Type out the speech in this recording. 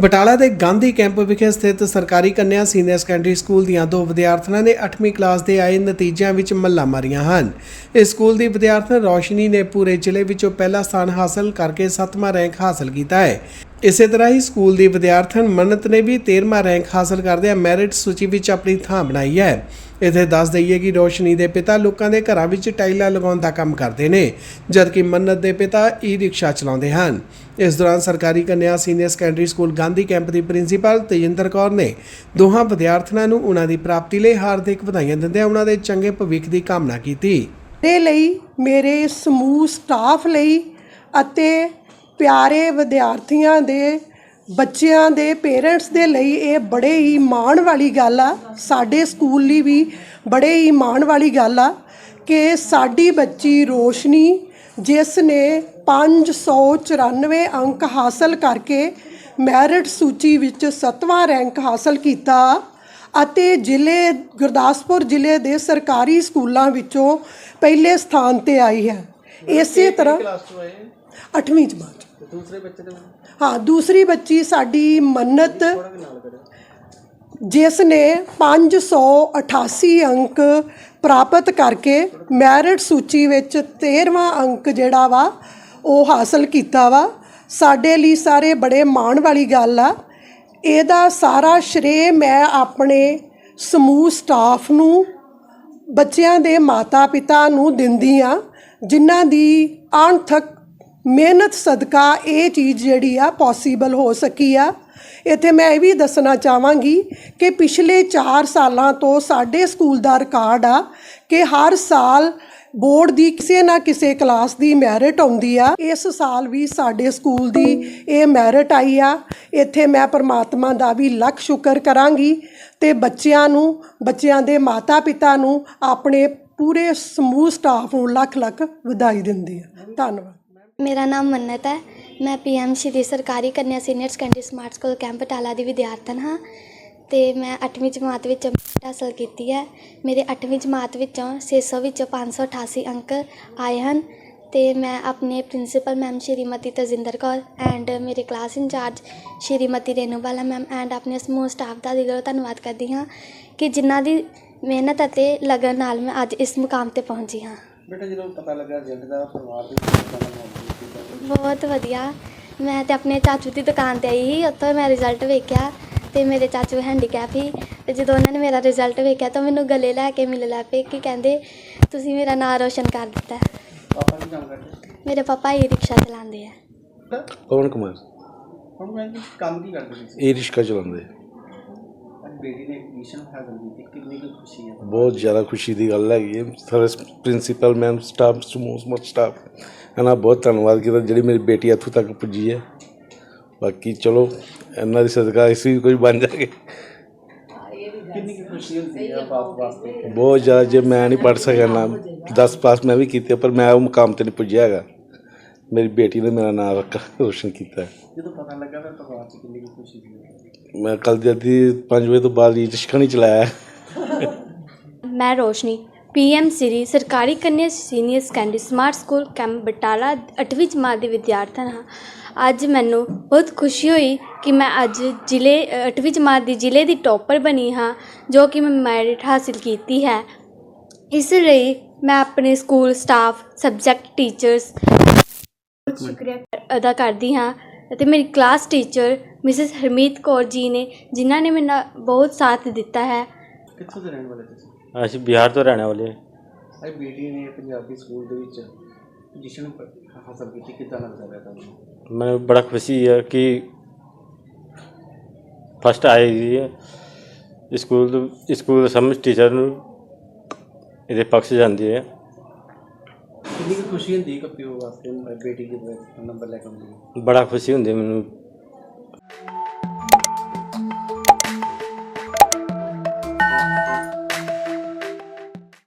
ਬਟਾਲਾ ਦੇ ਗਾਂਧੀ ਕੈਂਪ ਵਿਖੇ ਸਥਿਤ ਸਰਕਾਰੀ ਕੰਨਿਆ ਸੀਨੀਅਰ ਸੈਕੰਡਰੀ ਸਕੂਲ ਦੀਆਂ ਦੋ ਵਿਦਿਆਰਥਣਾਂ ਨੇ 8ਵੀਂ ਕਲਾਸ ਦੇ ਆਏ ਨਤੀਜਿਆਂ ਵਿੱਚ ਮੱਲਾਂ ਮਾਰੀਆਂ ਹਨ। ਇਸ ਸਕੂਲ ਦੀ ਵਿਦਿਆਰਥਣ ਰੌਸ਼ਨੀ ਨੇ ਪੂਰੇ ਜ਼ਿਲ੍ਹੇ ਵਿੱਚੋਂ ਪਹਿਲਾ ਸਥਾਨ ਹਾਸਲ ਕਰਕੇ 7ਵਾਂ ਰੈਂਕ ਹਾਸਲ ਕੀਤਾ ਹੈ। ਇਸੇ ਤਰ੍ਹਾਂ ਹੀ ਸਕੂਲ ਦੀ ਵਿਦਿਆਰਥਣ ਮੰਨਤ ਨੇ ਵੀ 13ਵਾਂ ਰੈਂਕ ਹਾਸਲ ਕਰਦਿਆਂ ਮੈਰਿਟ ਸੂਚੀ ਵਿੱਚ ਆਪਣੀ ਥਾਂ ਬਣਾਈ ਹੈ। ਇਥੇ ਦੱਸ ਦਈਏ ਕਿ ਰੋਸ਼ਨੀ ਦੇ ਪਿਤਾ ਲੋਕਾਂ ਦੇ ਘਰਾਂ ਵਿੱਚ ਟਾਈਲਾਂ ਲਗਾਉਣ ਦਾ ਕੰਮ ਕਰਦੇ ਨੇ, ਜਦਕਿ ਮੰਨਤ ਦੇ ਪਿਤਾ ਈ ਰਿਕਸ਼ਾ ਚਲਾਉਂਦੇ ਹਨ। ਇਸ ਦੌਰਾਨ ਸਰਕਾਰੀ ਕੰਨਿਆ senior secondary school Gandhi camp ਦੀ ਪ੍ਰਿੰਸੀਪਲ ਤੇਜਿੰਦਰ ਕੌਰ ਨੇ ਦੋਹਾਂ ਵਿਦਿਆਰਥਣਾਂ ਨੂੰ ਉਹਨਾਂ ਦੀ ਪ੍ਰਾਪਤੀ ਲਈ ਹਾਰਦਿਕ ਵਧਾਈਆਂ ਦਿੰਦਿਆਂ ਉਹਨਾਂ ਦੇ ਚੰਗੇ ਭਵਿੱਖ ਦੀ ਕਾਮਨਾ ਕੀਤੀ। ਮੇਰੇ ਲਈ ਮੇਰੇ ਸਮੂਹ ਸਟਾਫ ਲਈ ਅਤੇ ਪਿਆਰੇ ਵਿਦਿਆਰਥੀਆਂ ਦੇ ਬੱਚਿਆਂ ਦੇ ਪੇਰੈਂਟਸ ਦੇ ਲਈ ਇਹ ਬੜੇ ਹੀ ਮਾਣ ਵਾਲੀ ਗੱਲ ਆ। ਸਾਡੇ ਸਕੂਲ ਲਈ ਵੀ ਬੜੇ ਹੀ ਮਾਣ ਵਾਲੀ ਗੱਲ ਆ ਕਿ ਸਾਡੀ ਬੱਚੀ ਰੋਸ਼ਨੀ ਜਿਸ ਨੇ 594 ਅੰਕ ਹਾਸਲ ਕਰਕੇ ਮੈਰਿਟ ਸੂਚੀ ਵਿੱਚ 7ਵਾਂ ਰੈਂਕ ਹਾਸਲ ਕੀਤਾ ਅਤੇ ਜ਼ਿਲ੍ਹੇ ਗੁਰਦਾਸਪੁਰ ਜ਼ਿਲ੍ਹੇ ਦੇ ਸਰਕਾਰੀ ਸਕੂਲਾਂ ਵਿੱਚੋਂ ਪਹਿਲੇ ਸਥਾਨ ਤੇ ਆਈ ਹੈ। ਇਸੇ ਤਰ੍ਹਾਂ 8ਵੀਂ ਜਮਾਤ ਦੂਸਰੇ ਬੱਚੇ ਦੇ ਹਾਂ ਦੂਸਰੀ ਬੱਚੀ ਸਾਡੀ ਮੰਨਤ ਜਿਸ ਨੇ 588 ਅੰਕ ਪ੍ਰਾਪਤ ਕਰਕੇ ਮੈਰਿਟ ਸੂਚੀ ਵਿੱਚ 13ਵਾਂ ਅੰਕ ਜਿਹੜਾ ਵਾ ਉਹ ਹਾਸਲ ਕੀਤਾ ਵਾ। ਸਾਡੇ ਲਈ ਸਾਰੇ ਬੜੇ ਮਾਣ ਵਾਲੀ ਗੱਲ ਆ। ਇਹਦਾ ਸਾਰਾ ਸ਼੍ਰੇ ਮੈਂ ਆਪਣੇ ਸਮੂਹ ਸਟਾਫ ਨੂੰ ਬੱਚਿਆਂ ਦੇ ਮਾਤਾ-ਪਿਤਾ ਨੂੰ ਦਿੰਦੀ ਆ ਜਿਨ੍ਹਾਂ ਦੀ ਅਣਥਕ ਮਿਹਨਤ, ਸਦਕਾ ਇਹ ਚੀਜ਼ ਜਿਹੜੀ ਆ ਪੋਸੀਬਲ ਹੋ ਸਕੀ ਆ। ਇੱਥੇ ਮੈਂ ਇਹ ਵੀ ਦੱਸਣਾ ਚਾਹਾਂਗੀ ਕਿ ਪਿਛਲੇ 4 ਸਾਲਾਂ ਤੋਂ ਸਾਡੇ ਸਕੂਲ ਦਾ ਰਿਕਾਰਡ ਆ ਕਿ ਹਰ ਸਾਲ ਬੋਰਡ ਦੀ ਕਿਸੇ ਨਾ ਕਿਸੇ ਕਲਾਸ ਦੀ ਮੈਰਿਟ ਆਉਂਦੀ ਆ। ਇਸ ਸਾਲ ਵੀ ਸਾਡੇ ਸਕੂਲ ਦੀ ਇਹ ਮੈਰਿਟ ਆਈ ਆ। ਇੱਥੇ ਮੈਂ ਪਰਮਾਤਮਾ ਦਾ ਵੀ ਲੱਖ ਸ਼ੁਕਰ ਕਰਾਂਗੀ ਤੇ ਬੱਚਿਆਂ ਨੂੰ, ਬੱਚਿਆਂ ਦੇ ਮਾਤਾ-ਪਿਤਾ ਨੂੰ ਆਪਣੇ ਪੂਰੇ ਸਮੂਹ ਸਟਾਫ ਨੂੰ ਲੱਖ ਲੱਖ ਵਧਾਈ ਦਿੰਦੀ ਆ। ਧੰਨਵਾਦ। ਮੇਰਾ ਨਾਮ ਮੰਨਤ ਹੈ। ਮੈਂ ਪੀ ਐੱਮ ਸ਼੍ਰੀ ਸਰਕਾਰੀ ਕੰਨਿਆ senior secondary smart school camp Batala ਦੀ ਵਿਦਿਆਰਥਣ ਹਾਂ ਅਤੇ ਮੈਂ ਅੱਠਵੀਂ ਜਮਾਤ ਵਿੱਚ ਹਾਸਲ ਕੀਤੀ ਹੈ। ਮੇਰੇ ਅੱਠਵੀਂ ਜਮਾਤ ਵਿੱਚੋਂ ਛੇ ਸੌ ਵਿੱਚੋਂ 588 ਅੰਕ ਆਏ ਹਨ ਅਤੇ ਮੈਂ ਆਪਣੇ principal ma'am Shrimati Tajinder Kaur and ਮੇਰੇ class in charge Shrimati Renubala ma'am and ਆਪਣੇ ਸਮੂਹ ਸਟਾਫ ਦਾ ਦਿਲੋਂ ਧੰਨਵਾਦ ਕਰਦੀ ਹਾਂ ਕਿ ਜਿਨ੍ਹਾਂ ਦੀ ਮਿਹਨਤ ਅਤੇ ਲਗਨ ਨਾਲ ਮੈਂ ਅੱਜ ਇਸ ਮੁਕਾਮ ਤੇ ਪਹੁੰਚੀ ਹਾਂ। ਬੇਟਾ ਜਦੋਂ ਪਤਾ ਲੱਗਾ ਰਿਜ਼ਲਟ ਦਾ ਪਰਿਵਾਰ ਦੇ ਵਿੱਚ ਬਹੁਤ ਵਧੀਆ। ਮੈਂ ਤੇ ਆਪਣੇ ਚਾਚੂ ਦੀ ਦੁਕਾਨ ਤੇ ਆਈ ਸੀ ਉੱਥੋਂ ਮੈਂ ਰਿਜ਼ਲਟ ਵੇਖਿਆ ਤੇ ਮੇਰੇ ਚਾਚੂ ਹੈਂਡੀਕੈਪ ਸੀ ਤੇ ਜਦੋਂ ਉਹਨਾਂ ਨੇ ਮੇਰਾ ਰਿਜ਼ਲਟ ਵੇਖਿਆ ਤਾਂ ਮੈਨੂੰ ਗਲੇ ਲੈ ਕੇ ਮਿਲ ਲੱਗ ਪਏ ਕਿ ਕਹਿੰਦੇ ਤੁਸੀਂ ਮੇਰਾ ਨਾਮ ਰੋਸ਼ਨ ਕਰ ਦਿੱਤਾ। ਹੈ। ਪਾਪਾ ਕੀ ਕੰਮ ਕਰਦੇ? ਮੇਰੇ ਪਾਪਾ ਹੀ ਰਿਕਸ਼ਾ ਚਲਾਉਂਦੇ ਆ। ਪਵਨ ਕੁਮਾਰ ਹੁਣ ਮੈਂ ਕੰਮ ਕੀ ਕਰਦੇ ਸੀ ਇਹ ਰਿਸ਼ਕਾ ਚਲਾਉਂਦੇ ਬੇਟੀ ਨੇ ਐਡਮਿਸ਼ਨ ਹਾਸਲ ਕੀਤੀ ਕਿੰਨੀ ਕੁ ਖੁਸ਼ੀ ਹੈ? ਬਹੁਤ ਜ਼ਿਆਦਾ ਖੁਸ਼ੀ ਦੀ ਗੱਲ ਹੈਗੀ ਹੈ। ਸਾਰੇ ਪ੍ਰਿੰਸੀਪਲ ਮੈਮ ਸਟਾਫ ਸਮੂਹ ਸਮੂਹ ਸਟਾਫ ਇਹਨਾਂ ਬਹੁਤ ਧੰਨਵਾਦ ਕੀਤਾ ਜਿਹੜੀ ਮੇਰੀ ਬੇਟੀ ਇੱਥੋਂ ਤੱਕ ਪੁੱਜੀ ਹੈ। ਬਾਕੀ ਚਲੋ ਇਹਨਾਂ ਦੀ ਸਦਕਾ ਅਸੀਂ ਵੀ ਕੁਝ ਬਣ ਜਾਗੇ ਕਿੰਨੀ ਕੁ ਖੁਸ਼ੀ ਹੁੰਦੀ ਹੈ ਬਾਪ ਵਾਸਤੇ? ਬਹੁਤ ਜ਼ਿਆਦਾ ਜੇ ਮੈਂ ਨਹੀਂ ਪੜ੍ਹ ਸਕਿਆ ਨਾ 10 ਪਾਸ ਮੈਂ ਵੀ ਕੀਤੇ ਪਰ ਮੈਂ ਉਹ ਮੁਕਾਮ ਤੇ ਨਹੀਂ ਪੁੱਜਿਆ ਹੈਗਾ। ਮੇਰੀ ਬੇਟੀ ਨੇ ਮੇਰਾ ਨਾਮ ਰੱਖ ਰੋਸ਼ਨ ਕੀਤਾ। ਹੈ। ਜਦੋਂ ਪਤਾ ਲੱਗਾ ਤਾਂ ਪਰਿਵਾਰ 'ਚ ਕਿੰਨੀ ਖੁਸ਼ੀ ਸੀ ਮੈਂ ਕੱਲ ਜਲਦੀ 5 ਵਜੇ ਤੋਂ ਬਾਅਦ ਰਿਕਸ਼ਾ ਨਹੀਂ ਚਲਾਇਆ। ਮੈਂ ਰੋਸ਼ਨੀ ਪੀਐਮ ਸਿਰੀ ਸਰਕਾਰੀ ਕੰਨਿਆ senior secondary smart school camp Batala 8ਵੀਂ ਜਮਾਤ ਦੀ ਵਿਦਿਆਰਥਣ ਹਾਂ। ਅੱਜ ਮੈਨੂੰ ਬਹੁਤ ਖੁਸ਼ੀ ਹੋਈ ਕਿ ਮੈਂ ਅੱਜ ਜ਼ਿਲ੍ਹੇ 8ਵੀਂ ਜਮਾਤ ਦੀ ਜ਼ਿਲ੍ਹੇ ਦੀ ਟੌਪਰ ਬਣੀ ਹਾਂ ਜੋ ਕਿ ਮੈਂ ਮੈਰਿਟ ਹਾਸਿਲ ਕੀਤੀ ਹੈ। ਇਸ ਲਈ ਮੈਂ ਆਪਣੇ ਸਕੂਲ ਸਟਾਫ ਸਬਜੈਕਟ ਟੀਚਰਸ ਸ਼ੁਕਰੀਆ। ਅਦਾ ਕਰਦੀ ਹਾਂ ਅਤੇ ਮੇਰੀ class teacher Mrs Harmeet Kaur ji ਨੇ ਜਿਨ੍ਹਾਂ ਨੇ ਮੇਰਾ ਬਹੁਤ ਸਾਥ ਦਿੱਤਾ ਹੈ। ਕਿੱਥੋਂ ਦੇ ਰਹਿਣ ਵਾਲੇ ਤੁਸੀਂ? ਅਸੀਂ ਬਿਹਾਰ ਤੋਂ ਰਹਿਣੇ ਵਾਲੇ ਹਾਂ। ਅੱਜ ਬੇਟੀ ਨੇ ਪੰਜਾਬੀ ਸਕੂਲ ਦੇ ਵਿੱਚ ਪੋਜੀਸ਼ਨ ਹਾਸਲ ਕੀਤੀ ਕਿੱਦਾਂ ਲੱਗਦਾ ਤੁਹਾਨੂੰ? ਮੈਨੂੰ ਬੜਾ ਖੁਸ਼ੀ ਹੈ ਕਿ ਫਸਟ ਆਈ ਹੈ ਸਕੂਲ ਤੋਂ ਸਕੂਲ ਦੇ ਸਮਝ ਟੀਚਰ ਨੂੰ ਇਹਦੇ ਪਕਸ਼ ਜਾਂਦੀ ਹੈ ਕਿੰਨੀ ਕੁ ਖੁਸ਼ੀ ਹੁੰਦੀ ਕਿ ਪਿਓ ਵਾਸਤੇ ਬੇਟੀ ਦੇ ਨੰਬਰ ਲੈ ਕੇ ਆਉਂਦੀ ਹੈ? ਬੜਾ ਖੁਸ਼ੀ ਹੁੰਦੀ ਮੈਨੂੰ।